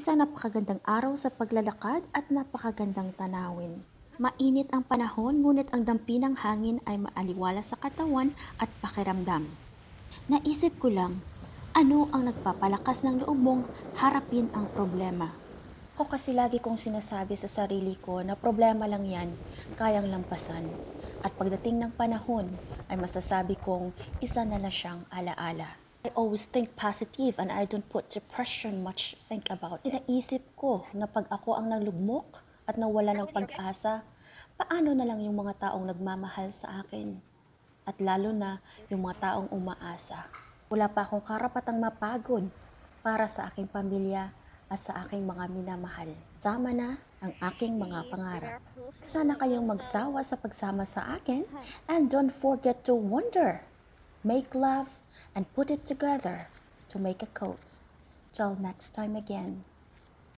Isang napakagandang araw sa paglalakad at napakagandang tanawin. Mainit ang panahon ngunit ang dampi ng hangin ay maaliwala sa katawan at pakiramdam. Naisip ko lang, ano ang nagpapalakas ng loob mong harapin ang problema? Ako kasi lagi kong sinasabi sa sarili ko na problema lang yan, kayang lampasan. At pagdating ng panahon, ay masasabi kong isa na lang siyang alaala. I always think positive and I don't put depression much think about. Inaisip ko na pag ako ang nalugmok at nawala ng pag-asa, paano na lang yung mga taong nagmamahal sa akin? At lalo na yung mga taong umaasa. Wala pa akong karapatang mapagod para sa aking pamilya at sa aking mga minamahal. Sama na ang aking mga pangarap. Sana kayong magsawa sa pagsama sa akin and don't forget to wonder, make love, and put it together to make a coat. Till next time again.